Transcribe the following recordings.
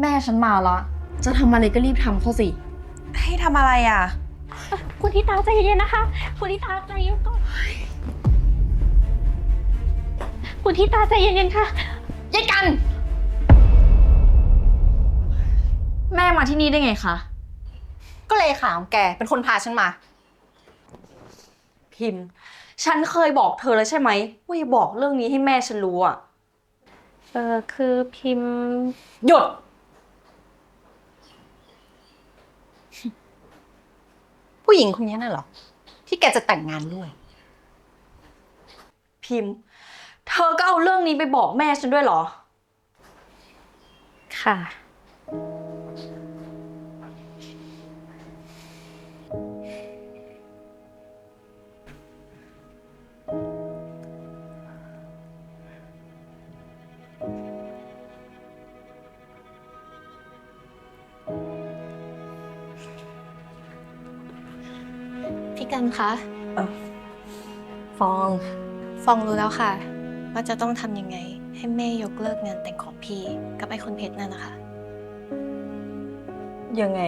แม่ฉันมาละ จะทำอะไรก็รีบทำเขาสิ ให้ทำอะไรอะ คุณทิตาใจเย็นๆนะคะ คุณทิตาใจเย็นก่อน คุณทิตาใจเย็นๆค่ะยายกัน แม่มาที่นี่ได้ไงคะ ก็เลขาของแกเป็นคนพาฉันมา พิมพ์ ฉันเคยบอกเธอแล้วใช่ไหมว่าอย่าบอกเรื่องนี้ให้แม่ฉันรู้อะ เออคือพิมพ์ หยุด ผู้หญิงคนนี้น่ะเหรอ ที่แกจะแต่งงานด้วย พิมพ์ เธอก็เอาเรื่องนี้ไปบอกแม่ฉันด้วยเหรอ ค่ะ พี่กันคะฟอง ฟองรู้แล้วค่ะ ว่าจะต้องทำยังไง ให้แม่ยกเลิกงานแต่งของพี่กับไอ้คนเพชรนั่นนะคะ ยังไง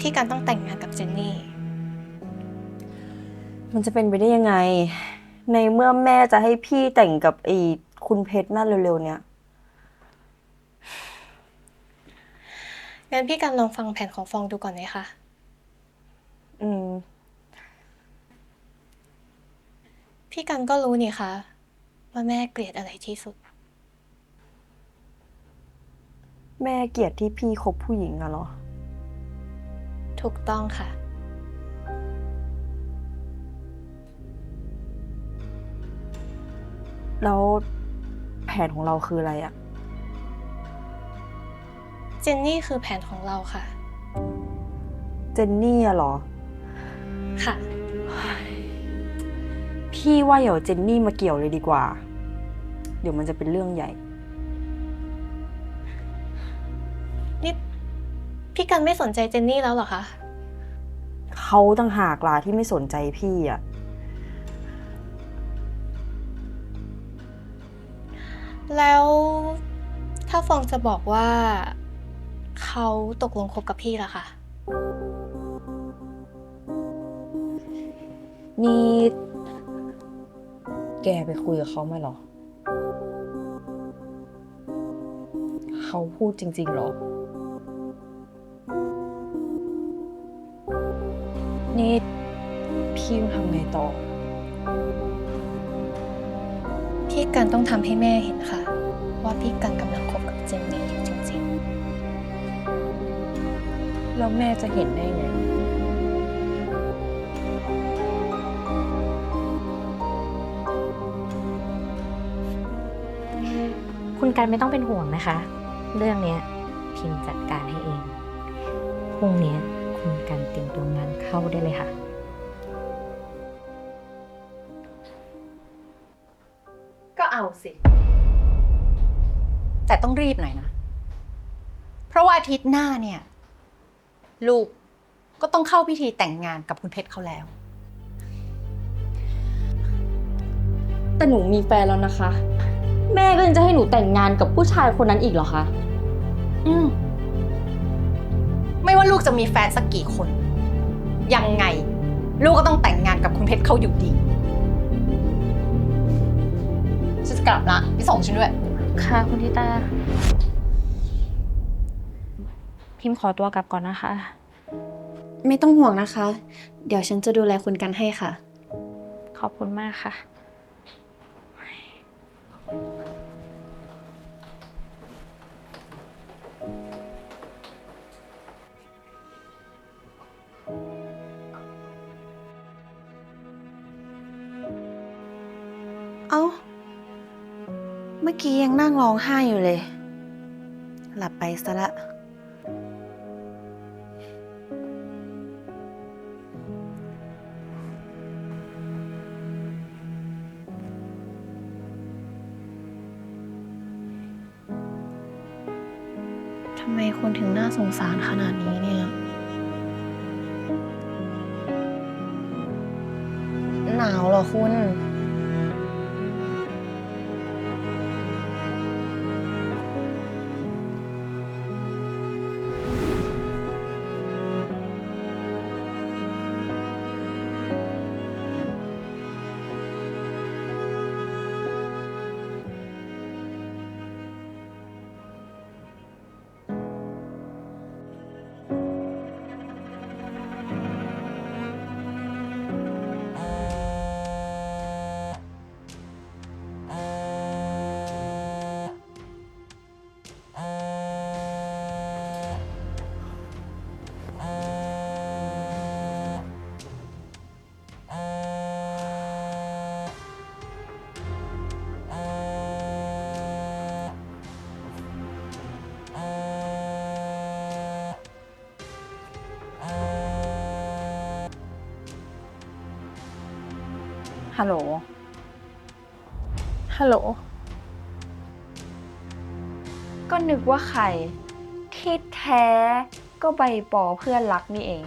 พี่กันต้องแต่งงานกับเจนนี่ มันจะเป็นไปได้ยังไง ในเมื่อแม่จะให้พี่แต่งกับไอ้คุณเพชรนั่นเร็วๆ เนี้ยงั้นพี่กันลองฟังแผนของฟองดูก่อนไหมคะ อืม พี่กันก็รู้นี่คะว่าแม่เกลียดอะไรที่สุด แม่เกลียดที่พี่คบผู้หญิงอะเหรอ ถูกต้องค่ะ แล้วแผนของเราคืออะไรอะเจนนี่คือแผนของเราค่ะ เจนนี่อะเหรอ ค่ะ พี่ว่าอย่าเอาเจนนี่มาเกี่ยวเลยดีกว่า เดี๋ยวมันจะเป็นเรื่องใหญ่ นี่พี่กันไม่สนใจเจนนี่แล้วเหรอคะ เขาต่างหากล่ะที่ไม่สนใจพี่อะแล้วถ้าฟองจะบอกว่า เขาตกลงคบกับพี่ล่ะคะ นี่แกไปคุยกับเขามาเหรอ เขาพูดจริงๆเหรอ นี่พี่ต้องทำไงต่อ พี่กันต้องทำให้แม่เห็นค่ะ ว่าพี่กันกำลังคบกับเจนนี่อยู่จริงแล้วแม่จะเห็นได้ไง คุณกันไม่ต้องเป็นห่วงนะคะ เรื่องเนี้ยพิมพ์จัดการให้เอง พรุ่งเนี้ยคุณกันเตรียมตัวงานเข้าได้เลยค่ะ ก็เอาสิ แต่ต้องรีบหน่อยนะ เพราะว่าอาทิตย์หน้าเนี่ย ลูกก็ต้องเข้าพิธีแต่งงานกับคุณเพชรเขาแล้ว แต่หนูมีแฟนแล้วนะคะ แม่ก็ยังจะให้หนูแต่งงานกับผู้ชายคนนั้นอีกเหรอคะ อืม ไม่ว่าลูกจะมีแฟนสักกี่คน ยังไง ลูกก็ต้องแต่งงานกับคุณเพชรเขาอยู่ดีฉันจะกลับละไปส่งฉันด้วย ค่ะคุณทิตา พิมพ์ขอตัวกลับก่อนนะคะ ไม่ต้องห่วงนะคะ เดี๋ยวฉันจะดูแลคุณกันให้ค่ะ ขอบคุณมากค่ะ มื่อกี้ยังนั่งร้องไห้อยู่เลย หลับไปซะละทำไมคุณถึงน่าสงสารขนาดนี้เนี่ย หนาวเหรอคุณ ฮัลโหล ฮัลโหล ก็นึกว่าใคร ที่แท้ก็ใบปอเพื่อนรักนี่เอง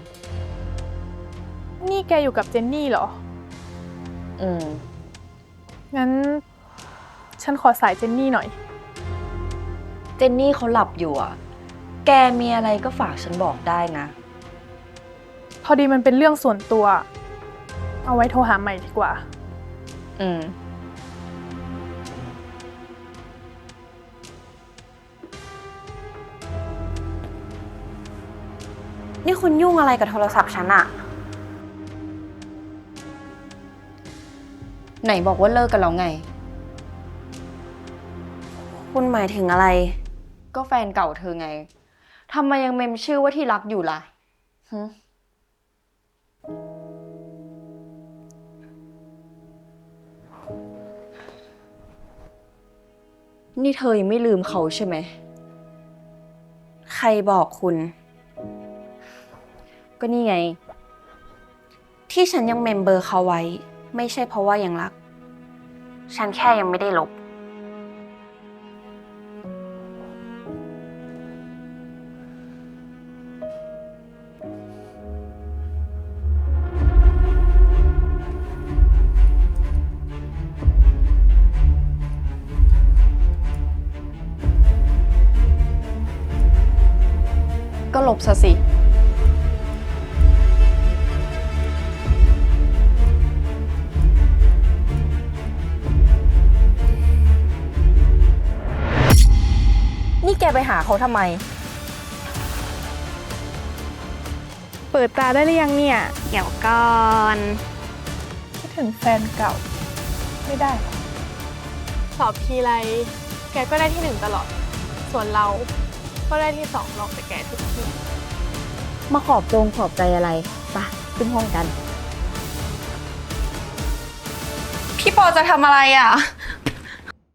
นี่แกอยู่กับเจนนี่เหรอ อืม งั้น ฉันขอสายเจนนี่หน่อย เจนนี่เขาหลับอยู่อะ แกมีอะไรก็ฝากฉันบอกได้นะ พอดีมันเป็นเรื่องส่วนตัว เอาไว้โทรหาใหม่ดีกว่า อืม นี่คุณยุ่งอะไรกับโทรศัพท์ฉันอะไหนบอกว่าเลิกกันแล้วไง คุณหมายถึงอะไร ก็แฟนเก่าเธอไงทำไมยังเมมชื่อว่าที่รักอยู่ล่ะหึ นี่เธอยังไม่ลืมเขาใช่ไหม ใครบอกคุณ ก็นี่ไง ที่ฉันยังเมมเบอร์เขาไว้ ไม่ใช่เพราะว่ายังรัก ฉันแค่ยังไม่ได้ลบ ลบซะสิ นี่แกไปหาเขาทำไม เปิดตาได้หรือยังเนี่ย เดี๋ยวก่อน คิดถึงแฟนเก่า ไม่ได้หรอสอบทีไร แกก็ได้ที่หนึ่งตลอด ส่วนเรา ก็ได้ที่สองลองแต่แกทุกทีมาขอบจงขอบใจอะไรไปะขึ้นห้องกัน พี่ปอจะทำอะไรอะ